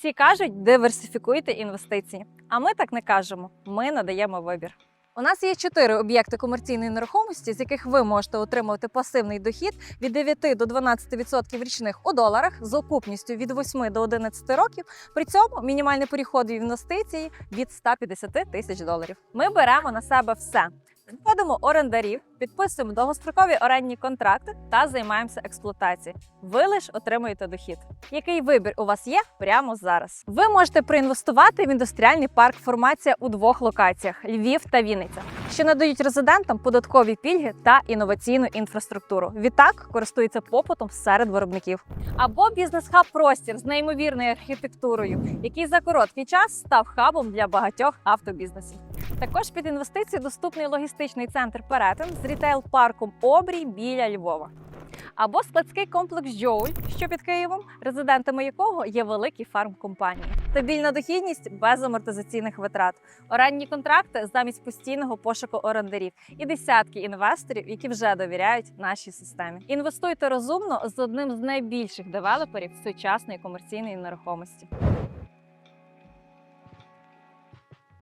Всі кажуть, диверсифікуйте інвестиції. А ми так не кажемо. Ми надаємо вибір. У нас є чотири об'єкти комерційної нерухомості, з яких ви можете отримувати пасивний дохід від 9 до 12% річних у доларах з окупністю від 8 до 11 років. При цьому мінімальний поріход в інвестиції від 150 тисяч доларів. Ми беремо на себе все. Вводимо орендарів, підписуємо довгострокові орендні контракти та займаємося експлуатацією. Ви лише отримуєте дохід. Який вибір у вас є прямо зараз? Ви можете проінвестувати в індустріальний парк Формація у двох локаціях Львів та Вінниця, що надають резидентам податкові пільги та інноваційну інфраструктуру. Відтак користується попитом серед виробників. Або бізнес-хаб простір з неймовірною архітектурою, який за короткий час став хабом для багатьох автобізнесів. Також під інвестиції доступний логістичний центр Перетин з рітейл-парком Обрій біля Львова. Або складський комплекс Джоуль, що під Києвом, резидентами якого є великі фармкомпанії. Стабільна дохідність без амортизаційних витрат, орендні контракти замість постійного пошуку орендарів і десятки інвесторів, які вже довіряють нашій системі. Інвестуйте розумно з одним з найбільших девелоперів сучасної комерційної нерухомості.